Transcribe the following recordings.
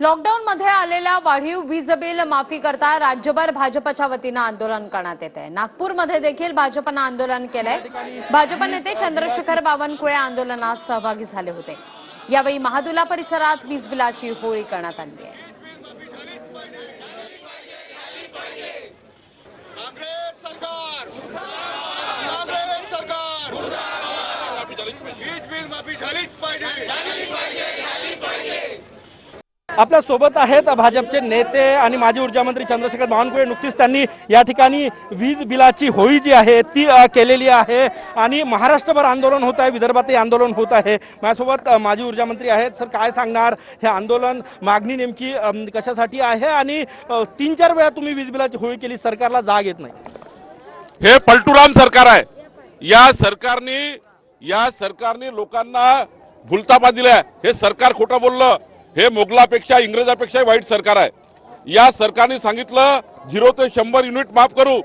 Lockdown मध्ये आलेल्या वाढीव वीज बिल माफी करता राज्यभर भाजपच्या वतीनं आंदोलन करण्यात येत आहे. नागपूरमध्ये देखील भाजपनं आंदोलन केलंय. भाजप नेते चंद्रशेखर बावनकुळे आंदोलनात सहभागी झाले होते. यावेळी महादुला परिसरात वीज बिलाची होळी करण्यात आली आहे. वीज बिल माफी झालीच पाहिजे. आपल्यासोबत आहेत भाजपचे नेते आणि माजी ऊर्जा मंत्री चंद्रशेखर बावनकुळे. नुकतीच त्यांनी या ठिकाणी वीज बिलाची होळी जी आहे ती केलेली आहे. आणि महाराष्ट्रभर आंदोलन होत आहे विदर्भातही आंदोलन होत आहे. माझ्यासोबत माजी ऊर्जा मंत्री आहेत. सर काय सांगणार? हे आंदोलन मागणी नेमकी कशासाठी आहे? आणि तीन चार वेळा तुम्ही वीज बिलाची होळी केली सरकारला जाग येत नाही. हे पलटुराम सरकार आहे. या सरकारने या सरकारने लोकांना भुलतापा दिलाय. हे सरकार खोटं बोललं. हे मोगलापेक्षा इंग्रजापेक्षा वाईट सरकार आहे. या सरकारने सांगितलं झिरो ते शंभर युनिट माफ करू.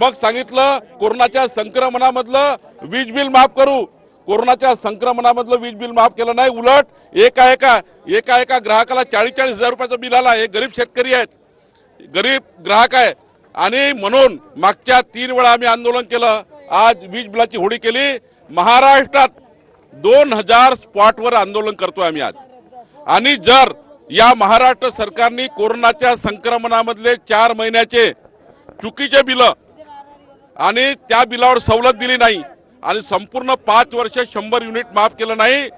मग सांगितलं कोरोनाच्या संक्रमणामधलं वीज बिल माफ करू. कोरोनाच्या संक्रमणामधलं वीज बिल माफ केलं नाही उलट एका एका एका एका ग्राहकाला चाळीस चाळीस हजार रुपयाचं बिल आला. हे गरीब शेतकरी आहेत. गरीब ग्राहक आहे. आणि म्हणून मागच्या तीन वेळा आम्ही आंदोलन केलं. आज वीज बिलाची होडी केली. महाराष्ट्रात दोन हजार स्पॉटवर आंदोलन करतोय आम्ही आज. आणि जर या महाराष्ट्र सरकारने कोरोनाच्या संक्रमणामधले चार महिन्याचे चुकीचे बिलं आणि त्या बिलावर सवलत दिली नाही आणि संपूर्ण पाच वर्ष शंभर युनिट माफ केलं नाही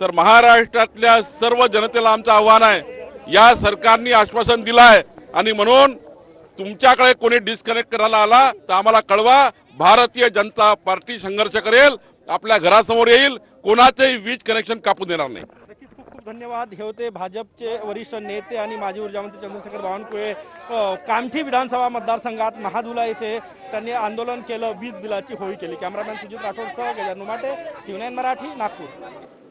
तर महाराष्ट्रातल्या सर्व जनतेला आमचं आव्हान आहे. या सरकारने आश्वासन दिलं आहे आणि म्हणून तुमच्याकडे कोणी डिस्कनेक्ट करायला आला तर आम्हाला कळवा भारतीय जनता पार्टी संघर्ष करेल आपल्या घरासमोर येईल कोणाचंही वीज कनेक्शन कापू देणार नाही. धन्यवाद. हे होते भाजपचे वरिष्ठ नेते आणि माजी ऊर्जामंत्री चंद्रशेखर बावनकुळे. कामठी विधानसभा मतदारसंघात महादुला येथे त्यांनी आंदोलन केलं वीज बिलाची होळी केली. कॅमेरामॅन सुजित राठोडसह गजानन उमाटे टी नाईन मराठी नागपूर.